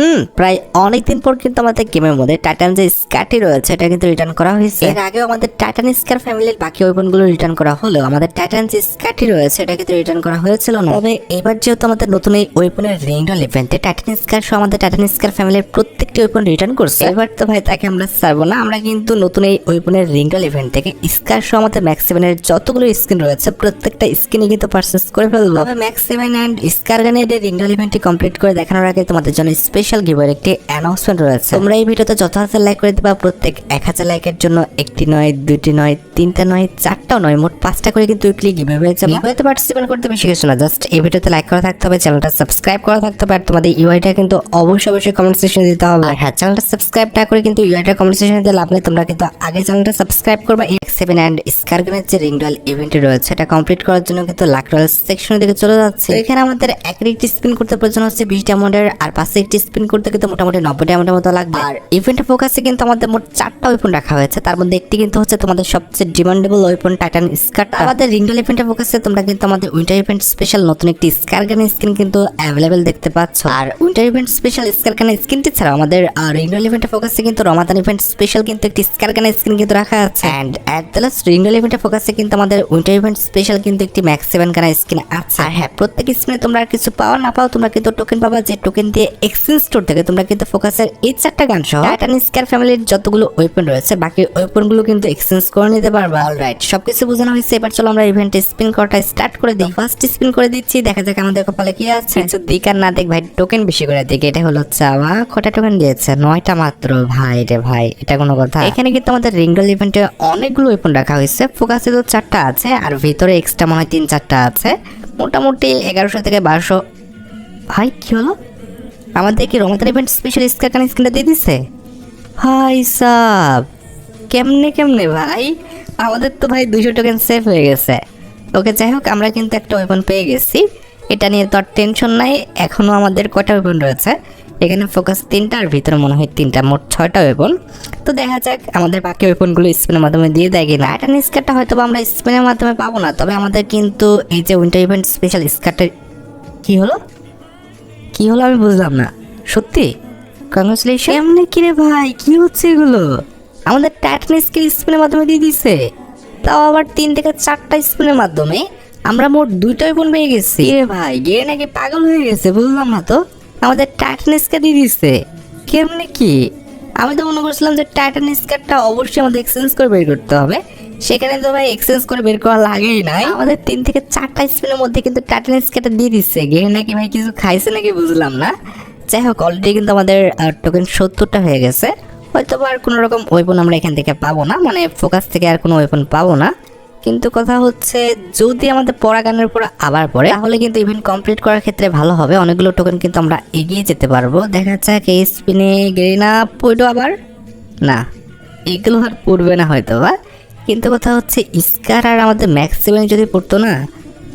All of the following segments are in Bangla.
হুম, প্রায় অনেকদিন পর কিন্তু আমাদের গেমের মধ্যে টাইটান যে স্কারটি রয়েছে, এটা কিন্তু রিটার্ন করা হয়েছে। এর আগেও আমাদের টাইটান স্কার ফ্যামিলির বাকি ওয়েপনগুলো রিটার্ন করা হলেও আমাদের টাইটান যে স্কারটি রয়েছে, এটা কিন্তু রিটার্ন করা হয়েছিল না। তবে এবার যেহেতু আমাদের নতুন এই ওয়েপনের রেইনডল ইভেন্টে টাইটান স্কার সহ আমাদের টাইটান স্কার ফ্যামিলির প্রত্যেকটি ওয়েপন রিটার্ন করছে। এবার তো ভাই তাকে আমরা ছাড়বো না, আমরা কিন্তু নতুন এই ওয়েপনের রিংডল ইভেন্ট থেকে স্কার সহ আমাদের ম্যাক্স সেভেনের যতগুলো স্কিন রয়েছে, প্রত্যেকটা স্কিনে কিন্তু পারচেস করে ফেলব তবে ম্যাক্স সেভেন অ্যান্ড স্কার গানের রিংডল ইভেন্টটি কমপ্লিট করে দেখানোর আগে তোমাদের জন্য স্পেশাল গিভার একটি অ্যানাউন্সমেন্ট রয়েছে। তোমরা এই ভিডিওতে হাজার লাইক করে দিবা, প্রত্যেক এক হাজার লাইকের জন্য একটি নয়, দুটি নয়, তিনটা নয়, চারটাও নয়, মোট পাঁচটা করে কিন্তু উইকলি গিভার হয়েছে গিভারতে পার্টিসিপেট করতে বেশি কিছু না জাস্ট এই ভিডিওতে লাইক করা থাকতে হবে চ্যানেলটা সাবস্ক্রাইব করা থাকতে হবে, আর তোমাদের ইউআইটা কিন্তু অবশ্যই অবশ্যই কমেন্ট সেকশনে দিতে হবে। আর হ্যাঁ চ্যানেলটা সাবস্ক্রাইব না করে কিন্তু ইউআইটা কমেন্ট সেকশনে লাভ নেই, তোমরা কিন্তু আগে চ্যানেলটা সাবস্ক্রাইব করবা। এক্স সেভেন অ্যান্ড স্কারগনের যে রিং রিংডল ইভেন্ট রয়েছে এটা কমপ্লিট করার জন্য কিন্তু লাখ লাকডাল সেকশনের দিকে চলে যাচ্ছে। এখানে আমাদের এক একটি স্পিন করতে প্রয়োজন হচ্ছে বিশ ডায়মন্ডের আর পাশে একটি স্পিন করতে কিন্তু মোটামুটি নব্বই ডায়মন্ডের মতো লাগবে। আর ইভেন্ট ফোকাসে কিন্তু আমাদের মোট চারটা ওয়েপন রাখা হয়েছে। তার মধ্যে একটি কিন্তু হচ্ছে তোমাদের সবচেয়ে ডিমান্ডেবল ওয়েপন টাইটান স্কার্ট আমাদের রিংডল ইভেন্টে ফোকাসে তোমরা কিন্তু আমাদের উইন্টার ইভেন্ট স্পেশাল নতুন একটি স্কার গানের স্কিন কিন্তু অ্যাভেলেবেল দেখতে পাচ্ছ। আর উইন্টার ইভেন্ট স্পেশাল স্কার গানের স্কিনটি ছাড়াও আমাদের রিংডল ইভেন্টে ফোকাসে কিন্তু রমাদান ইভেন্ট স্পেশাল কিন্তু একটি স্কার গানের স্কিন কিন্তু রাখা আছে। অ্যান্ড অ্যাট দ্য লাস্ট রিংডল ইভেন্টে ফোকাসে কিন্তু আমাদের উইন্টার ইভেন্ট স্পেশাল কিন্তু একটি ম্যাক্স সেভেন গানের স্কিন আছে। আর হ্যাঁ প্রত্যেক স্কিনে তোমরা কিছু পাও না পাও তোমরা কিন্তু টোকেন পাবা যে টোকেন দিয়ে এক্সচেঞ্জ স্টোর থেকে তোমরা কিন্তু ফোকাসের এই চারটা গান সহ টাইটান স্কার ফ্যামিলির যতগুলো ওয়েপন রয়েছে বাকি ওয়েপনগুলো কিন্তু এক্সচেঞ্জ করে নিতে পারবা অলরাইট সবকিছু বোঝানো হয়েছে এবার চলো আমরা ইভেন্টে স্পিন করাটা স্টার্ট করে দিই। ফার্স্ট স্পিন করে দিচ্ছি দেখা যাক আমাদের কপালে কি আছে। কিছু দিক আর না দেখ ভাই টোকেন বেশি করে দিক এটা হলো চাওয়া কটা টোকেন দিয়েছে? নয়টা মাত্র ভাই রে ভাই এটা কোনো কথা। এখানে কিন্তু আমাদের রিঙ্গল ইভেন্টে অনেকগুলো ওয়েপন রাখা হয়েছে ফোকাসে তো চারটা আছে আর ভিতরে এক্সট্রা মনে হয় তিন চারটা আছে। মোটামুটি এগারোশো থেকে বারোশো ভাই কি হলো? আমাদের কি রমাদান ইভেন্ট স্পেশাল স্কার স্ক্রিনটা দিয়ে দিছে? ভাই সাব। কেমনে কেমনে ভাই? আমাদের তো ভাই দুশো টোকেন সেভ হয়ে গেছে। ওকে যাই হোক, আমরা কিন্তু একটা ওয়েপন পেয়ে গেছি। এটা নিয়ে তো আর টেনশন নাই এখনও আমাদের কটা ওয়েপন রয়েছে? এখানে ফোকাস তিনটা আর ভিতরে মনে হয় তিনটা, মোট ছয়টা ওয়েপন তো দেখা যাক, আমাদের বাকি ওয়েপনগুলো স্পিনের মাধ্যমে দিয়ে দেয় কিনা। এটা স্কারটা হয়তো আমরা স্পিনের মাধ্যমে পাবো না, তবে আমাদের কিন্তু এই যে উইন্টার ইভেন্ট স্পেশাল স্কারটা কি হলো? কি হলো আমি বুঝলাম না। সত্যি? কংগ্রেচুলেশন এমনি কি রে ভাই কি হচ্ছে এগুলো? আমাদের টাইটান স্কিল স্পিনের মাধ্যমে দিয়ে দিছে তাও আবার তিন থেকে চারটা স্পিনের মাধ্যমে। আমরা মোট দুইটাই বোন পেয়ে গেছি। রে ভাই গিয়ে নাকি পাগল হয়ে গেছে বুঝলাম না তো। আমাদের টাইটান স্কার দিয়ে দিছে কেমনে কি? আমি তো মনে করছিলাম যে টাইটান স্কারটা অবশ্যই আমাদের এক্সচেঞ্জ করে বের করতে হবে। সেখানে তো ভাই এক্সচেঞ্জ করে বের করা লাগেই নাই। আমাদের তিন থেকে চারটা স্পিনের মধ্যে কিন্তু টাইটান স্কারটা দিয়ে দিচ্ছে। গিয়ে নাকি ভাই কিছু খাইছে নাকি বুঝলাম না। যাই হোক অলরেডি কিন্তু আমাদের টোকেন সত্তরটা হয়ে গেছে। হয়তো আর কোনো রকম ওয়েপন আমরা এখান থেকে পাবো না। মানে ফোকাস থেকে আর কোনো ওয়েপন পাবো না। কিন্তু কথা হচ্ছে, যদি আমাদের পড়া গানের উপর আবার পড়ে, তাহলে কিন্তু ইভেন্ট কমপ্লিট করার ক্ষেত্রে ভালো হবে। অনেকগুলো টোকেন কিন্তু আমরা এগিয়ে যেতে পারব। দেখা যাক এই স্পিনে গেরি না পড়ল আবার? না, এগুলো আর পড়বে না হয়তো বা কিন্তু কথা হচ্ছে স্কার আর আমাদের ম্যাক্স সেভেন যদি পড়তো না,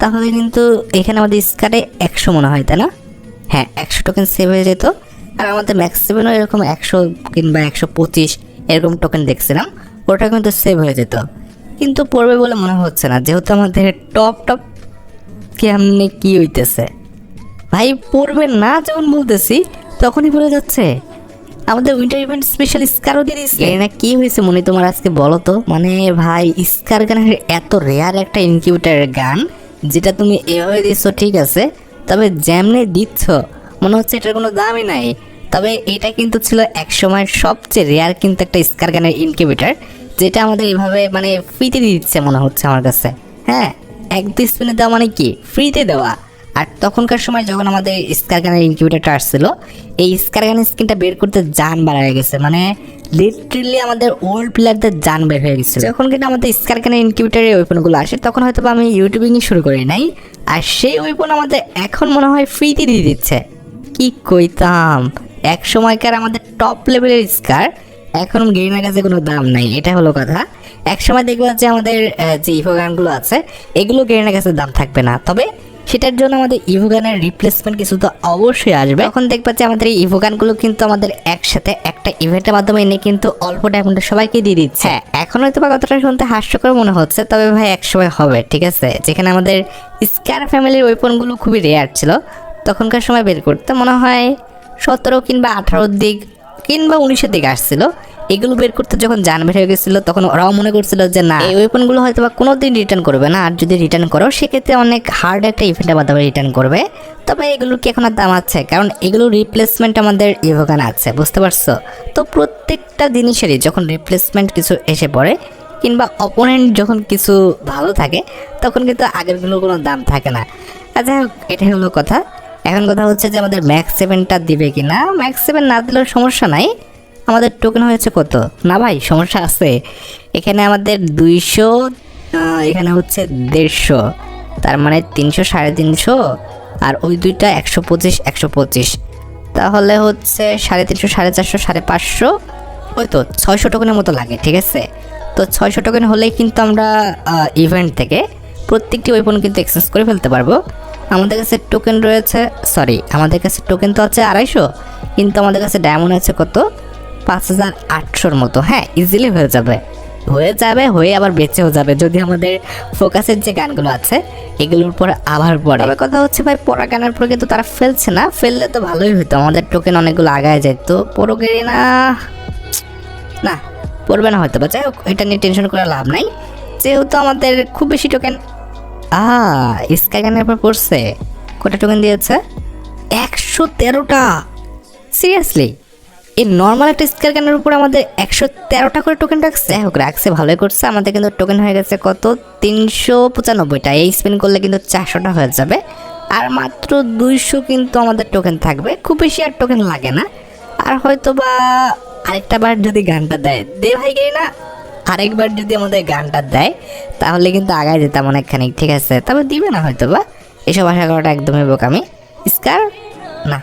তাহলে কিন্তু এখানে আমাদের স্কারে একশো মনে হয়, তাই না? হ্যাঁ একশো টোকেন সেভ হয়ে যেত। আর আমাদের ম্যাক্স সেভেনও এরকম একশো কিংবা একশো পঁচিশ এরকম টোকেন দেখছিলাম, ওটা কিন্তু সেভ হয়ে যেত। কিন্তু পড়বে বলে মনে হচ্ছে না, যেহেতু আমাদের টপ টপ কেমনে কি হইতেছে। ভাই, পড়বে না যখন বলতেছি, তখনই বলে যাচ্ছে। আমাদের উইন্টার ইভেন্ট স্পেশাল স্কারও দিয়ে দিচ্ছে না, কি হয়েছে মনে তোমার আজকে বলো তো? মানে ভাই স্কার গানের এত রেয়ার একটা ইনকিউটারের গান, যেটা তুমি এভাবে দিচ্ছ ঠিক আছে? তবে যেমনে দিচ্ছ, মনে হচ্ছে এটার কোনো দামই নাই। তবে এটা কিন্তু ছিল এক সময় সবচেয়ে রেয়ার কিন্তু একটা স্কার গানের ইনকিউবেটার যেটা আমাদের এভাবে মানে ফ্রিতে দিচ্ছে মনে হচ্ছে আমার কাছে। হ্যাঁ এক দুই স্পিনে দেওয়া মানে কি? ফ্রিতে দেওয়া। আর তখনকার সময় যখন আমাদের স্কার গানের ইনকিউবেটারটা আসছিল, এই স্কার গানের স্কিনটা বের করতে যান বাড়ায় গেছে। মানে লিটারেলি আমাদের ওল্ড প্লেয়ারদের যান বের হয়ে গেছে যখন কিন্তু আমাদের স্কার গানের ইনকিউবেটারের ওয়েপনগুলো আসে, তখন হয়তো আমি ইউটিউবিংই শুরু করি নাই। আর সেই ওয়েপন আমাদের এখন মনে হয় ফ্রিতে দিয়ে দিচ্ছে। কি কইতাম? এক সময়কার আমাদের টপ লেভেলের স্কার এখন গেইনার কাছে কোনো দাম নাই, এটা হলো কথা। এক সময় দেখব যে আমাদের যে ইভো গানগুলো আছে, এগুলো গেইনার কাছে দাম থাকবে না। তবে সেটার জন্য আমাদের ইভো গানের রিপ্লেসমেন্ট কিছু তো অবশ্যই আসবে। এখন দেখবা যে আমাদের এই ইভো গানগুলো কিন্তু আমাদের একসাথে একটা ইভেন্টের মাধ্যমে এনে কিন্তু অল্প ডায়মন্ডে সবাইকে দিয়ে দিচ্ছে। হ্যাঁ এখন হয়তো বা কথাটা শুনতে হাস্যকর মনে হচ্ছে, তবে ভাই এক সময় হবে, ঠিক আছে? যেখানে আমাদের স্ক্যার ফ্যামিলির ওয়েপনগুলো খুবই রেয়ার ছিল। তখনকার সময় বের করতে মনে হয় সতেরো কিংবা আঠারোর দিক কিংবা উনিশের দিকে আসছিল। এগুলো বের করতে যখন জান বের হয়ে গেছিল, তখন ওরাও মনে করছিল যে না, এই ওয়েপনগুলো হয়তো বা কোনোদিন রিটার্ন করবে না। আর যদি রিটার্ন করো, সেক্ষেত্রে অনেক হার্ড একটা ইভেন্টের মাধ্যমে রিটার্ন করবে। তবে এগুলোর কি এখন আর দাম আছে? কারণ এগুলো রিপ্লেসমেন্ট আমাদের ইভোগান আছে, বুঝতে পারছ? তো প্রত্যেকটা জিনিসেরই যখন রিপ্লেসমেন্ট কিছু এসে পড়ে, কিংবা অপোনেন্ট যখন কিছু ভালো থাকে, তখন কিন্তু আগেরগুলো কোনো দাম থাকে না। আচ্ছা এটাই হলো কথা। এখন কথা হচ্ছে যে আমাদের ম্যাক্স সেভেনটা দিবে কি না ম্যাক্স সেভেন না দিলেও সমস্যা নাই। আমাদের টোকেন হয়েছে কত? না ভাই, সমস্যা আছে। এখানে আমাদের দুইশো এখানে হচ্ছে দেড়শো। তার মানে তিনশো, সাড়ে তিনশো, আর ওই দুইটা একশো পঁচিশ একশো পঁচিশ। তাহলে হচ্ছে সাড়ে তিনশো, সাড়ে চারশো, সাড়ে পাঁচশো, ওই তো ছয়শো টোকেনের মতো লাগে, ঠিক আছে? তো ছয়শো টোকেন হলেই কিন্তু আমরা ইভেন্ট থেকে প্রত্যেকটি ওয়েপন কিন্তু এক্সচেঞ্জ করে ফেলতে পারব। আমাদের কাছে টোকেন রয়েছে সরি আমাদের কাছে টোকেন তো আছে আড়াইশো, কিন্তু আমাদের কাছে ডায়মন্ড আছে কত? পাঁচ হাজার আটশোর মতো। হ্যাঁ ইজিলি হয়ে যাবে। হয়ে যাবে, হয়ে আবার বেঁচেও যাবে। যদি আমাদের ফোকাসের যে গানগুলো আছে, এগুলোর উপর আবার পড়ে। তবে কথা হচ্ছে ভাই, পড়া গানের পর কিন্তু তারা ফেলছে না। ফেললে তো ভালোই হতো আমাদের টোকেন অনেকগুলো আগায় যায়। যেত পড়োগেরি না না, পড়বে না হয়তো বা যাই হোক, এটা নিয়ে টেনশন করে লাভ নাই। যেহেতু আমাদের খুব বেশি টোকেন আ স্কাই গানের পর পড়ছে। কটা টোকেন দিয়েছে? একশো তেরোটা। সিরিয়াসলি এই নর্মাল একটা স্কার গানের উপর আমাদের একশো তেরোটা করে টোকেন রাখছে? হোক, রাখছে, ভালোই করছে। আমাদের কিন্তু টোকেন হয়ে গেছে কত? তিনশো পঁচানব্বইটা। এই স্পেন করলে কিন্তু চারশোটা হয়ে যাবে। আর মাত্র দুইশো কিন্তু আমাদের টোকেন থাকবে। খুব বেশি আর টোকেন লাগে না। আর হয়তো বা আরেকটা বার যদি গানটা দেয়। দে ভাই গেই না। আরেকবার যদি আমাদের গানটা দেয়, তাহলে কিন্তু আগায় যেতাম অনেকখানি, ঠিক আছে? তবে দিবে না হয়তো বা এসব আশা করাটা একদমই বোকামি। স্কার? না।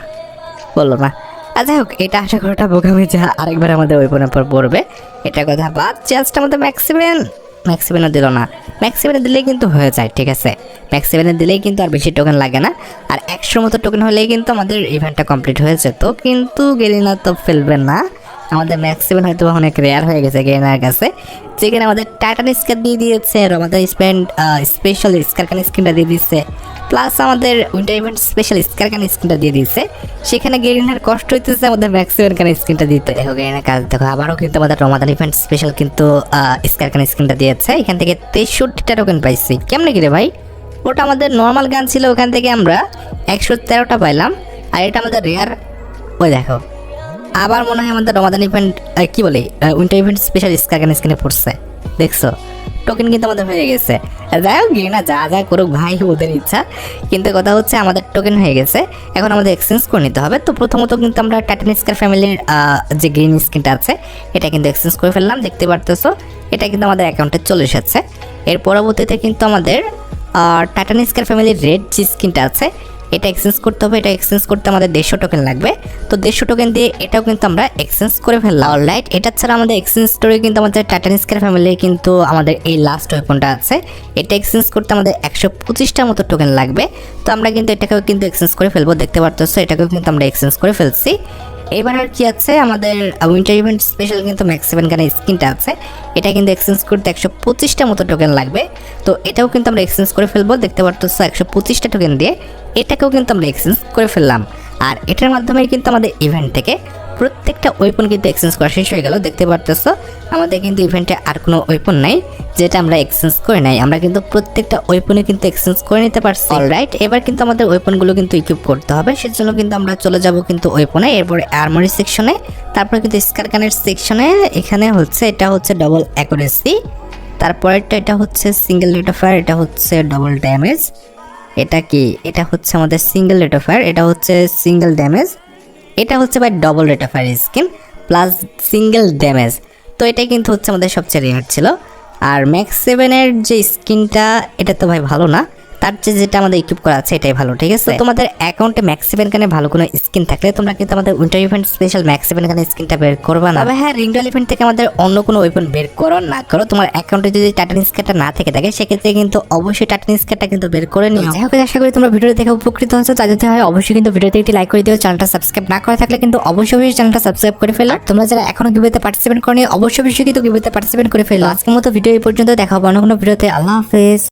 বলল না। যাই হোক, এটা আশা করাটা বোকামি যা আরেকবার আমাদের ওয়েপনের পর পড়বে। এটা কথা বাদ চার্জটা আমাদের ম্যাক্সিমেন ম্যাক্সিমেনও দিল না। ম্যাক্সিমেনে দিলেই কিন্তু হয়ে যায়, ঠিক আছে? ম্যাক্সিমেনে দিলেই কিন্তু আর বেশি টোকেন লাগে না। আর একশোর মতো টোকেন হলেই কিন্তু আমাদের ইভেন্টটা কমপ্লিট হয়ে যেত, কিন্তু গেলিনা তো ফেলবেন না। আমাদের ম্যাক্সিমাম হয়তো অনেক রেয়ার হয়ে গেছে গেনার কাছে। যেখানে আমাদের টাটান স্কার দিয়ে দিয়েছে আমাদের স্পেন্ড স্পেশাল স্কারকান স্ক্রিনটা দিয়ে দিচ্ছে প্লাস আমাদের উইন্টার ইভেন্ট স্পেশাল স্কারকান স্ক্রিনটা দিয়ে দিচ্ছে সেখানে গেরিনার কষ্ট হইতেছে আমাদের ম্যাক্সিমাম কান স্ক্রিনটা দিতে। দেখো গেরিনার কাজ, দেখো, আবারও কিন্তু আমাদের রমাদান ইভেন্ট স্পেশাল কিন্তু স্কারকান স্ক্রিনটা দিয়েছে। এখান থেকে তেষট্টিটা টোকেন পাইছি। কেমনে কি রে ভাই? ওটা আমাদের নর্মাল গান ছিল ওখান থেকে আমরা একশো তেরোটা পাইলাম। আর এটা আমাদের রেয়ার ওই দেখো। আবার মনে হয় আমাদের রমাদান ইভেন্ট কি বলে উইন্টার ইভেন্ট স্পেশাল স্কারগান স্ক্রিনে পড়ছে? দেখছ? টোকেন কিন্তু আমাদের হয়ে গেছে। যাই হোক না, যা যা করুক, ভাই, ওদের ইচ্ছা। কিন্তু কথা হচ্ছে, আমাদের টোকেন হয়ে গেছে। এখন আমাদের এক্সচেঞ্জ করে নিতে হবে। তো প্রথমত কিন্তু আমরা টাটান স্কার ফ্যামিলির যে গ্রিন স্ক্রিনটা আছে, এটা কিন্তু এক্সচেঞ্জ করে ফেললাম। দেখতে পারতেছো, এটা কিন্তু আমাদের অ্যাকাউন্টে চলে এসেছে। এর পরবর্তীতে কিন্তু আমাদের টাটান স্কার ফ্যামিলির রেড যে স্ক্রিনটা আছে এটা এক্সচেঞ্জ করতে হবে, এটা এক্সচেঞ্জ করতে আমাদের দেড়শো টোকেন লাগবে। তো দেড়শো টোকেন দিয়ে এটাও কিন্তু আমরা এক্সচেঞ্জ করে ফেললাম। অল রাইট এটা ছাড়া আমাদের এক্সচেঞ্জ স্টোরে কিন্তু আমাদের টাটান স্কার ফ্যামিলি কিন্তু আমাদের এই লাস্ট ওয়েপনটা আছে। এটা এক্সচেঞ্জ করতে আমাদের একশো পঁচিশটার মতো টোকেন লাগবে। তো আমরা কিন্তু এটাকেও কিন্তু এক্সচেঞ্জ করে ফেলব, দেখতে পারতেছো, এটাকেও কিন্তু আমরা এক্সচেঞ্জ করে ফেলছি। এবার আর কি আছে, আমাদের উইন্টার ইভেন্ট স্পেশাল কিন্তু ম্যাক্স সেভেন গানের স্কিনটা আছে। এটা কিন্তু এক্সচেঞ্জ করতে একশো পঁচিশটা মতো টোকেন লাগবে। তো এটাও কিন্তু আমরা এক্সচেঞ্জ করে ফেলব, দেখতে পারতেছো একশো পঁচিশটা টোকেন দিয়ে। এটাকেও কিন্তু আমরা এক্সচেঞ্জ করে ফেললাম। আর এটার মাধ্যমে কিন্তু আমাদের ইভেন্ট থেকে প্রত্যেকটা ওয়েপন কিন্তু এক্সচেঞ্জ করা শেষ হয়ে গেল দেখতে পারতেছ? আমাদের কিন্তু ইভেন্টে আর কোনো ওয়েপন নাই যেটা আমরা এক্সচেঞ্জ করে নাই। আমরা কিন্তু প্রত্যেকটা ওয়েপনে কিন্তু এক্সচেঞ্জ করে নিতে পারছি অলরাইট এবার কিন্তু আমাদের ওয়েপনগুলো কিন্তু ইকুইপ করতে হবে সেজন্য কিন্তু আমরা চলে যাব কিন্তু ওয়েপনে এরপর আর্মারি সেকশনে তারপরে কিন্তু স্কারকানের সেকশনে এখানে হচ্ছে এটা হচ্ছে ডবল অ্যাকুরেসি তারপরেরটা এটা হচ্ছে সিঙ্গেল রেট অফ ফায়ার এটা হচ্ছে ডবল ড্যামেজ এটা কি? এটা হচ্ছে আমাদের সিঙ্গেল রেট অফ ফায়ার এটা হচ্ছে সিঙ্গেল ড্যামেজ এটা হচ্ছে ভাই double rate of fire skill plus single damage তো এটাই কিন্তু হচ্ছে আমাদের সবচেয়ে রেয়ার ছিল। আর ম্যাক্স সেভেনের যে স্কিনটা এটা তো ভাই ভালো না। তার চেয়ে যেটা আমাদের ইকুইপ করা আছে এটাই ভালো ঠিক আছে? তোমাদের অ্যাকাউন্টে ম্যাক্স সেভেন কানে ভালো কোনো স্কিন থাকলে তোমরা কিন্তু আমাদের winter event special max seven কানে স্কিনটা বের করবা না। তবে হ্যাঁ রিংডল ইভেন্ট থেকে আমাদের অন্য কোনো ওয়েপন বের করো না করো তোমার অ্যাকাউন্টে যদি টাটান স্কেটটা না থেকে থাকে সেক্ষেত্রে কিন্তু অবশ্যই টাটান স্কেটটা কিন্তু বের করে নিও। যাই হোক আশা করি তোমরা ভিডিও দেখে উপকৃত হয়েছো। তা যদি হয় অবশ্যই কিন্তু ভিডিওতে একটি লাইক করে দিও চ্যানেলটা সাবস্ক্রাইব না করে থাকলে কিন্তু অবশ্যই অবশ্যই চ্যানেলটা সাবস্ক্রাইব করে ফেলো। তোমরা যারা এখনও গিভেতে পার্টিসিপেট করনি অবশ্যই অবশ্যই কিন্তু গিভেতে পার্টিসিপেট করে ফেলো। আজকের মতো ভিডিও এই পর্যন্ত দেখা হবে অন্য কোনো ভিডিওতে আল্লাহ হাফেজ।